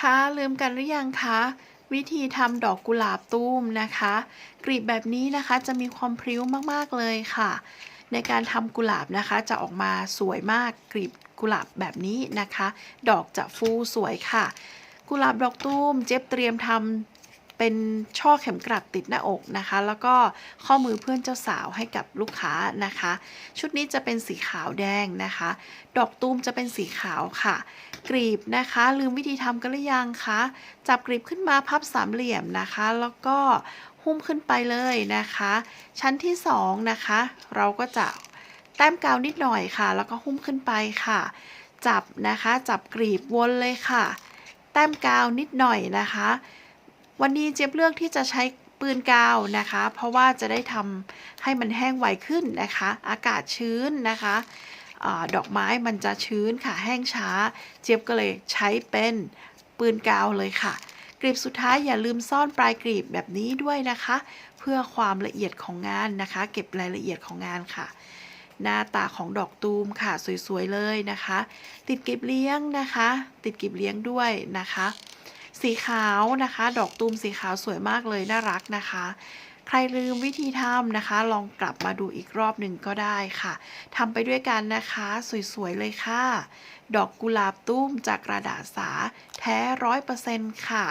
คะลืมกันหรือยังคะ วิธีทำดอกกุหลาบตู้มนะคะกลีบแบบนี้นะคะจะมีความพริ้วมากๆเลยค่ะ ในการทำกุหลาบนะคะ จะออกมาสวยมากกลีบกุหลาบแบบนี้นะคะ ดอกจะฟูสวยค่ะ กุหลาบดอกตู้มเจ็บเตรียมทำ เป็นช่อเข็มกลัดติดหน้าอกนะคะ แล้วก็ข้อมือเพื่อนเจ้าสาวให้กับลูกค้านะคะ ชุดนี้จะเป็นสีขาวแดงนะคะ ดอกตุ้มจะเป็นสีขาวค่ะ กรีบนะคะ ลืมวิธีทำกันหรือยังคะ จับกรีบขึ้นมาพับสามเหลี่ยมนะคะ แล้วก็หุ้มขึ้นไปเลยนะคะ ชั้นที่สองนะคะ เราก็จะแต้มกาวนิดหน่อยค่ะ แล้วก็หุ้มขึ้นไปค่ะ จับนะคะ จับกรีบวนเลยค่ะ แต้มกาวนิดหน่อยนะคะ วันนี้เจี๊ยบเลือกที่จะใช้ปืนกาวนะคะ เพราะว่าจะได้ทำให้มันแห้งไวขึ้นนะคะ อากาศชื้นนะคะอดอกไม้มันจะชื้นค่ะแห้งช้า เจี๊ยบก็เลยใช้เป็นปืนกาวเลยค่ะกรีบสุดท้ายอย่าลืมซ่อนปลายกรีบแบบนี้ด้วยนะคะ เพื่อความละเอียดของงานนะคะ เก็บรายละเอียดของงานค่ะ หน้าตาของดอกตูมค่ะสวยๆเลยนะคะ ติดกลีบเลี้ยงนะคะ ติดกลีบเลี้ยงด้วยนะคะ สีขาวนะคะ ดอกตูมสีขาวสวยมากเลยน่ารักนะคะ ใครลืมวิธีทำนะคะ ลองกลับมาดูอีกรอบหนึ่งก็ได้ค่ะทำไปด้วยกันนะคะ สวยๆเลยค่ะ ดอกกุหลาบตุ้มจากกระดาษสาแท้ร้อยเปอร์เซ็นต์ค่ะ